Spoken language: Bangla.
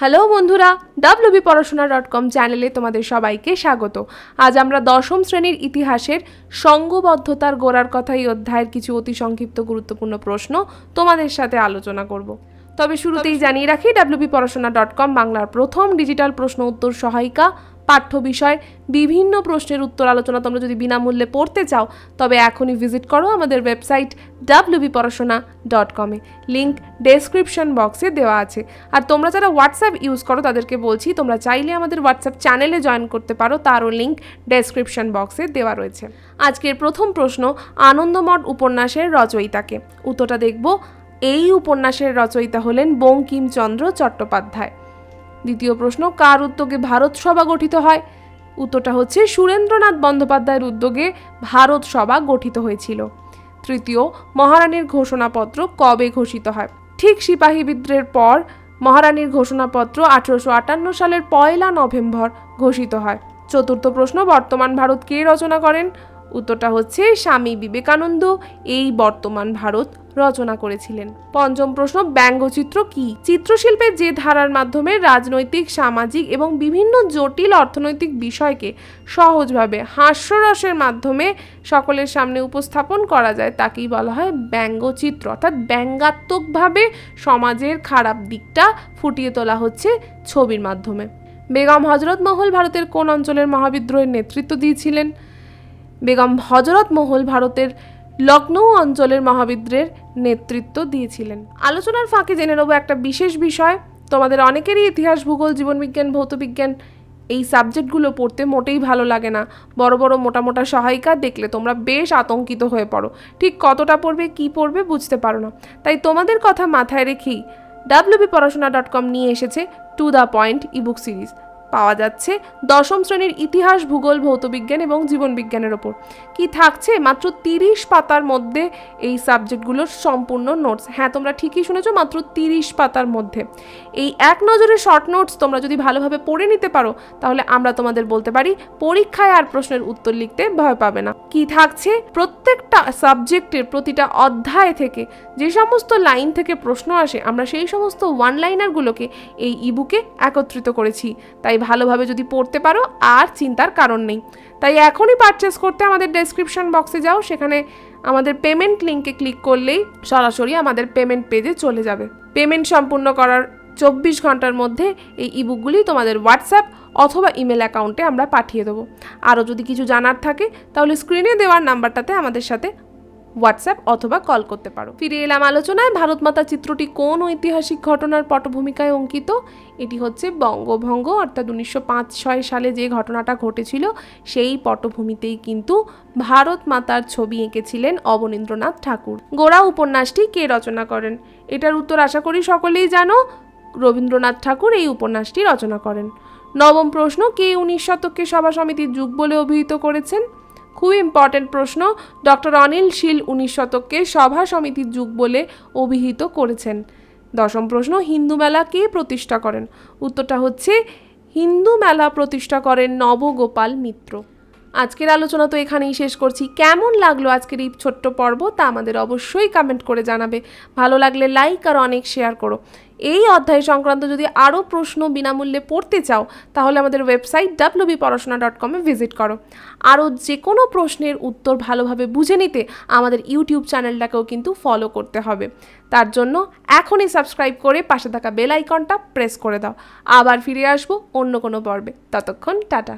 হ্যালো বন্ধুরা ডাব্লিউবি পড়াশোনা ডট কম চ্যানেলে তোমাদের সবাইকে স্বাগত। আজ আমরা দশম শ্রেণির ইতিহাসের সঙ্গবদ্ধতার গোড়ার কথা এই অধ্যায়ের কিছু অতি সংক্ষিপ্ত গুরুত্বপূর্ণ প্রশ্ন তোমাদের সাথে আলোচনা করব। তবে শুরুতেই জানিয়ে রাখি ডাব্লুবি পড়াশোনা ডট কম বাংলার প্রথম ডিজিটাল প্রশ্ন উত্তর সহায়িকা পাঠ্য বিষয়, বিভিন্ন প্রশ্নের উত্তর আলোচনা তোমরা যদি বিনামূল্যে পড়তে চাও, তবে এখনই ভিজিট করো আমাদের ওয়েবসাইট ডাব্লিউবি পড়াশোনা ডট কমে লিঙ্ক ডেসক্রিপশন বক্সে দেওয়া আছে। আর তোমরা যারা হোয়াটসঅ্যাপ ইউজ করো, তাদেরকে বলছি, তোমরা চাইলে আমাদের হোয়াটসঅ্যাপ চ্যানেলে জয়েন করতে পারো, তারও লিঙ্ক ডেসক্রিপশন বক্সে দেওয়া রয়েছে। আজকের প্রথম প্রশ্ন, আনন্দমঠ উপন্যাসের রচয়িতাকে। উত্তরটা দেখব, এই উপন্যাসের রচয়িতা হলেন বঙ্কিমচন্দ্র চট্টোপাধ্যায়। দ্বিতীয় প্রশ্ন, কার উদ্যোগে ভারত সভা গঠিত হয়? উত্তরটা হচ্ছে সুরেন্দ্রনাথ বন্দ্যোপাধ্যায়ের উদ্যোগে ভারত সভা গঠিত হয়েছিল। তৃতীয়, মহারানীর ঘোষণাপত্র কবে ঘোষিত হয়? ঠিক সিপাহী বিদ্রোহের পর মহারানীর ঘোষণাপত্র আঠারোশো আটান্ন সালের পয়লা নভেম্বর ঘোষিত হয়। চতুর্থ প্রশ্ন, বর্তমান ভারত কে রচনা করেন? উত্তরটা হচ্ছে স্বামী বিবেকানন্দ, এই বর্তমান ভারত রচনা করেছিলেন। পঞ্চম প্রশ্ন, ব্যঙ্গচিত্র কি? চিত্রশিল্পের যে ধারার মাধ্যমে রাজনৈতিক, সামাজিক এবং বিভিন্ন জটিল অর্থনৈতিক বিষয়কে সহজভাবে হাস্যরসের মাধ্যমে সকলের সামনে উপস্থাপন করা যায়, তাকেই বলা হয় ব্যঙ্গচিত্র। অর্থাৎ ব্যঙ্গাত্মকভাবে সমাজের খারাপ দিকটা ফুটিয়ে তোলা হচ্ছে ছবির মাধ্যমে। বেগম হজরত মহল ভারতের কোন অঞ্চলের মহাবিদ্রোহের নেতৃত্ব দিয়েছিলেন? বেগম হজরত মহল ভারতের লখনৌ অঞ্চলের মহাবিদ্রের নেতৃত্ব দিয়েছিলেন। আলোচনার ফাঁকে জেনে নেব একটা বিশেষ বিষয়। তোমাদের অনেকেরই ইতিহাস, ভূগোল, জীবনবিজ্ঞান, ভৌতবিজ্ঞান এই সাবজেক্টগুলো পড়তে মোটেই ভালো লাগে না। বড় বড় মোটা মোটা সহায়িকা দেখলে তোমরা বেশ আতঙ্কিত হয়ে পড়ো। ঠিক কতটা পড়বে, কি পড়বে বুঝতে পারো না। তাই তোমাদের কথা মাথায় রেখেই ডাব্লিউবি পড়াশোনা ডট কম নিয়ে এসেছে to the point ebook series. পাওয়া যাচ্ছে দশম শ্রেণির ইতিহাস, ভূগোল, ভৌতবিজ্ঞান এবং জীবনবিজ্ঞানের ওপর। কি থাকছে? মাত্র তিরিশ পাতার মধ্যে এই সাবজেক্টগুলোর সম্পূর্ণ নোটস। হ্যাঁ তোমরা ঠিকই শুনেছো, মাত্র তিরিশ পাতার মধ্যে। এই এক নজরে শর্ট নোটস তোমরা যদি ভালোভাবে পড়ে নিতে পারো, তাহলে আমরা তোমাদের বলতে পারি, পরীক্ষায় আর প্রশ্নের উত্তর লিখতে ভয় পাবে না। কি থাকছে? প্রত্যেকটা সাবজেক্টের প্রতিটা অধ্যায় থেকে যে সমস্ত লাইন থেকে প্রশ্ন আসে, আমরা সেই সমস্ত ওয়ান লাইনারগুলোকে এই ইবুকে একত্রিত করেছি। তাই ভালোভাবে যদি পড়তে পারো, আর চিন্তার কারণ নেই। তাই এখনই পারচেস করতে আমাদের ডেসক্রিপশন বক্সে যাও, সেখানে আমাদের পেমেন্ট লিঙ্কে ক্লিক করলেই সরাসরি আমাদের পেমেন্ট পেজে চলে যাবে। পেমেন্ট সম্পূর্ণ করার চব্বিশ ঘণ্টার মধ্যে এই ইবুকগুলি তোমাদের হোয়াটসঅ্যাপ অথবা ইমেল অ্যাকাউন্টে আমরা পাঠিয়ে দেবো। আরও যদি কিছু জানার থাকে, তাহলে স্ক্রিনে দেওয়ার নাম্বারটাতে আমাদের সাথে হোয়াটসঅ্যাপ অথবা কল করতে পারো। ফিরে এলাম আলোচনায় ভারত মাতা চিত্রটি কোন ঐতিহাসিক ঘটনার পটভূমিকায় অঙ্কিত? এটি হচ্ছে বঙ্গভঙ্গ, অর্থাৎ উনিশশো পাঁচ, ছয় সালে যে ঘটনাটা ঘটেছিল, সেই পটভূমিতেই কিন্তু ভারত মাতার ছবি এঁকেছিলেন অবনীন্দ্রনাথ ঠাকুর। গোড়া উপন্যাসটি কে রচনা করেন? এটার উত্তর আশা করি সকলেই জানো। রবীন্দ্রনাথ ঠাকুর এই উপন্যাসটি রচনা করেন। নবম প্রশ্ন, কে উনিশ শতককে সভা সমিতির যুগ বলে অভিহিত করেছেন? খুব ইম্পর্টেন্ট প্রশ্ন। ডক্টর অনিল শীল উনিশ শতককে সভা সমিতির যুগ বলে অভিহিত করেছেন। দশম প্রশ্ন, হিন্দু মেলা কে প্রতিষ্ঠা করেন? উত্তরটা হচ্ছে, হিন্দু মেলা প্রতিষ্ঠা করেন নবগোপাল মিত্র। আজকের আলোচনা তো এখানেই শেষ করছি। কেমন লাগল আজকের এই ছোট্ট পর্ব তা আমাদের অবশ্যই কমেন্ট করে জানাবে। ভালো লাগলে লাইক আর অনেক শেয়ার করো। এই অধ্যায় সংক্রান্ত যদি আরও প্রশ্ন বিনামূল্যে পড়তে চাও, তাহলে আমাদের ওয়েবসাইট ডাব্লিউবি পড়াশোনা ডট কমে ভিজিট করো। আরও যে কোনো প্রশ্নের উত্তর ভালোভাবে বুঝে নিতে আমাদের ইউটিউব চ্যানেলটাকেও কিন্তু ফলো করতে হবে। তার জন্য এখনই সাবস্ক্রাইব করে পাশে থাকা বেল আইকনটা প্রেস করে দাও। আবার ফিরে আসব অন্য কোনো পর্বে। ততক্ষণ টাটা।